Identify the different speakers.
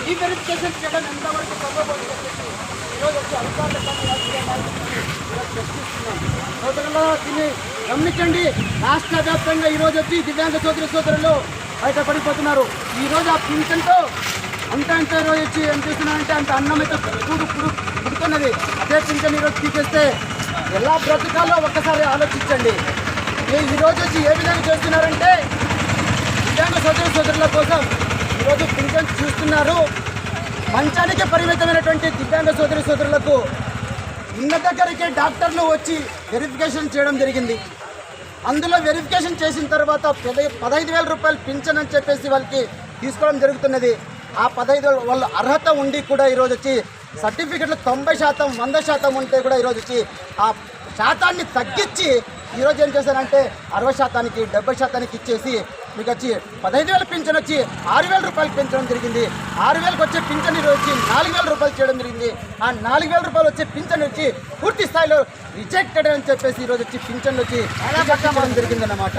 Speaker 1: ఈ వెరిఫికేషన్ చేయడం ఎంతవరకు సభపోతుంది ఈరోజు వచ్చి అధికారులు ప్రశ్నిస్తున్నాం దీన్ని గమనించండి. రాష్ట్ర వ్యాప్తంగా ఈరోజు వచ్చి దివ్యాంగ సోదరు సోదరులు ఈ ఈరోజు ఆ పింఛన్తో అంత అంత ఈరోజు వచ్చి ఏం చేస్తున్నారంటే అంత అన్నం అయితే పుడు పుడు పుడుతున్నది అదే పింఛన్ ఈరోజు తీసేస్తే ఎలా బ్రతకాలో ఒక్కసారి ఆలోచించండి. ఈరోజు వచ్చి ఏ విధంగా చేస్తున్నారంటే దివ్యాంగ సోదరు సోదరుల కోసం ఈరోజు చూస్తున్నారు. మంచానికి పరిమితమైనటువంటి దివ్యాంగ సోదరి సోదరులకు ఉన్న దగ్గరికి డాక్టర్లు వచ్చి వెరిఫికేషన్ చేయడం జరిగింది. అందులో వెరిఫికేషన్ చేసిన తర్వాత పదై పదహైదు వేల రూపాయలు పింఛన్ అని చెప్పేసి వాళ్ళకి తీసుకోవడం జరుగుతున్నది. ఆ పదహైదు వేల వాళ్ళ అర్హత ఉండి కూడా ఈరోజు వచ్చి సర్టిఫికెట్లు తొంభై శాతం వంద శాతం ఉంటే కూడా ఈరోజు వచ్చి ఆ శాతాన్ని తగ్గించి ఈరోజు ఏం చేశారంటే అరవై శాతానికి డెబ్బై శాతానికి ఇచ్చేసి మీకు వచ్చి పదహైదు వేల పింఛన్ వచ్చి ఆరు వేల రూపాయలు పెంచడం జరిగింది. ఆరు వేలకు వచ్చే పింఛన్ ఈరోజు వచ్చి నాలుగు వేల రూపాయలు చేయడం జరిగింది. ఆ నాలుగు వేల రూపాయలు వచ్చే పింఛన్ వచ్చి పూర్తి స్థాయిలో రిజెక్టెడ్ అని చెప్పేసి ఈరోజు వచ్చి పింఛన్ వచ్చి రిజెక్ట్ చేయడం జరిగింది అన్నమాట